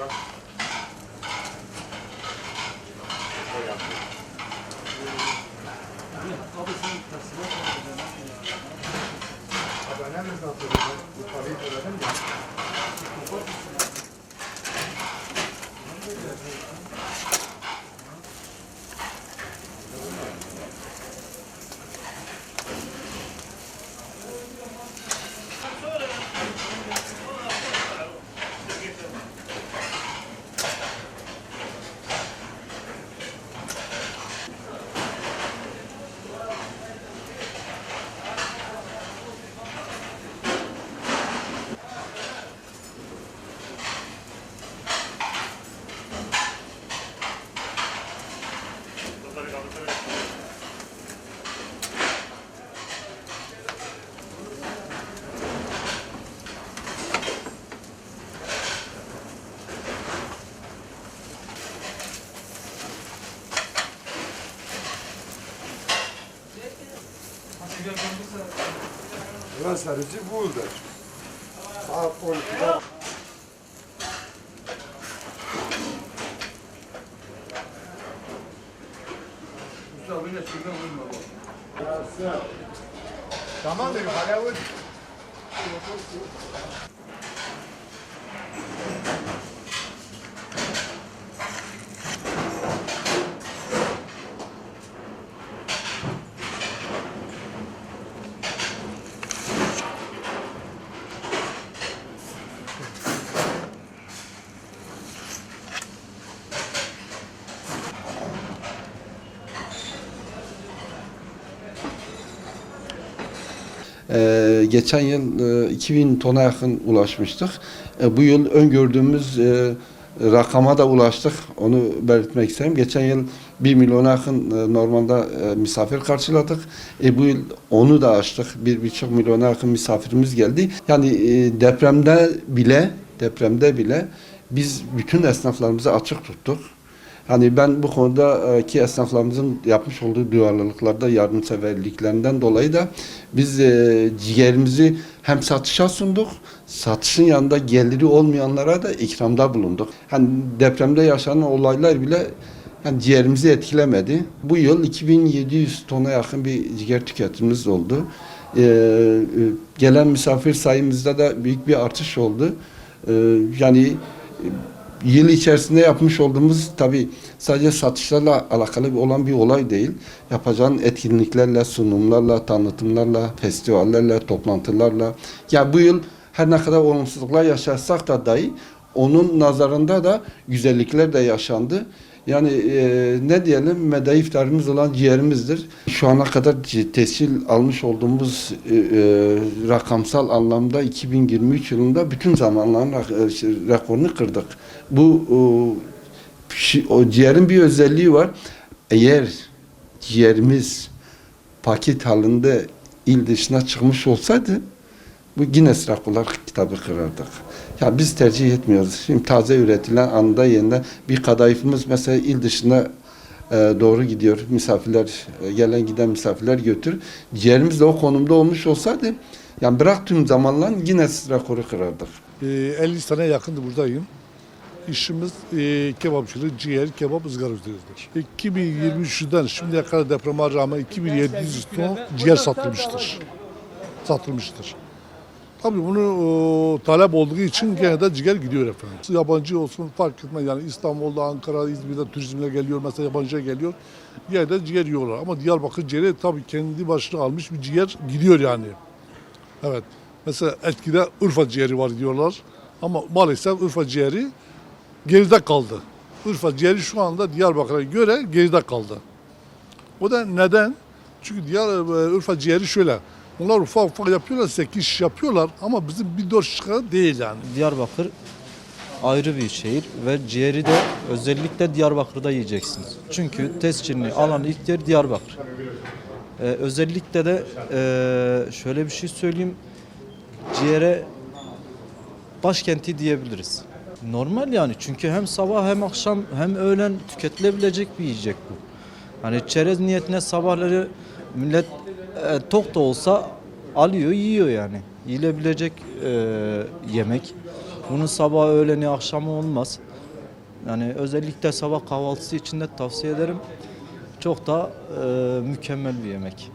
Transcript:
Bak. Abi sen tersine Abi önemli bir hatırlıyorum. Bu parayı ödedim ya. Kapat mısın? Ulan sarıcı burada. Saat 12'de. Tamam dedim hala vur. Ee, geçen yıl e, 2000 tona yakın ulaşmıştık. E, bu yıl öngördüğümüz e, rakama da ulaştık. Onu belirtmek isterim. Geçen yıl 1 milyona yakın e, normalde e, misafir karşıladık. E, bu yıl onu da aştık. 1,5 milyona yakın misafirimiz geldi. Yani e, depremde bile depremde bile biz bütün esnaflarımızı açık tuttuk. Hani ben bu konudaki esnaflarımızın yapmış olduğu duyarlılıklarda yardımseverliklerinden dolayı da biz e, ciğerimizi hem satışa sunduk, satışın yanında geliri olmayanlara da ikramda bulunduk. Hani depremde yaşanan olaylar bile yani ciğerimizi etkilemedi. Bu yıl 2700 tona yakın bir ciğer tüketimimiz oldu. Ee, e, gelen misafir sayımızda da büyük bir artış oldu. Ee, yani e, yıl içerisinde yapmış olduğumuz tabi sadece satışlarla alakalı olan bir olay değil. Yapacağın etkinliklerle, sunumlarla, tanıtımlarla, festivallerle, toplantılarla. Ya bu yıl her ne kadar olumsuzluklar yaşarsak da dahi onun nazarında da güzellikler de yaşandı. Yani e, ne diyelim meda iftarımız olan ciğerimizdir. Şu ana kadar tescil almış olduğumuz e, e, rakamsal anlamda 2023 yılında bütün zamanların e, şey, rekorunu kırdık. Bu o, o ciğerin bir özelliği var. Eğer ciğerimiz paket halinde il dışına çıkmış olsaydı bu Guinness Rekorlar kitabı kırardık. Ya biz tercih etmiyoruz. Şimdi taze üretilen anda yeniden bir kadayıfımız mesela il dışına e, doğru gidiyor. Misafirler, e, gelen giden misafirler götür. Ciğerimiz de o konumda olmuş olsaydı yani bırak tüm zamanla Guinness Rekoru kırardık. Ee, 50 sene yakındır buradayım. İşimiz e, kebapçılık, ciğer, kebap, ızgara üzeridir. 2023'den şimdiye kadar depreme rağmen 2700 ton ciğer satılmıştır. Satılmıştır. Tabii bunu o, talep olduğu için gene de ciğer gidiyor efendim. Yabancı olsun fark etmez yani İstanbul'da, Ankara, İzmir'de turizmle geliyor mesela yabancıya geliyor. Yerde ciğer yiyorlar ama Diyarbakır ciğeri tabii kendi başına almış bir ciğer gidiyor yani. Evet. Mesela eskide Urfa ciğeri var diyorlar. Ama maalesef Urfa ciğeri geride kaldı. Urfa ciğeri şu anda Diyarbakır'a göre geride kaldı. O da neden? Çünkü Diyar, e, Urfa ciğeri şöyle. Onlar ufak ufak yapıyorlar, sekiz iş yapıyorlar ama bizim bir dört değil yani. Diyarbakır ayrı bir şehir ve ciğeri de özellikle Diyarbakır'da yiyeceksiniz. Çünkü tescilini alan ilk yer Diyarbakır. Ee, özellikle de ee, şöyle bir şey söyleyeyim. Ciğere başkenti diyebiliriz. Normal yani çünkü hem sabah hem akşam hem öğlen tüketilebilecek bir yiyecek bu. Hani çerez niyetine sabahları millet e, tok da olsa alıyor yiyor yani. Yiyilebilecek e, yemek. Bunun sabah öğleni akşamı olmaz. Yani özellikle sabah kahvaltısı için de tavsiye ederim. Çok da e, mükemmel bir yemek.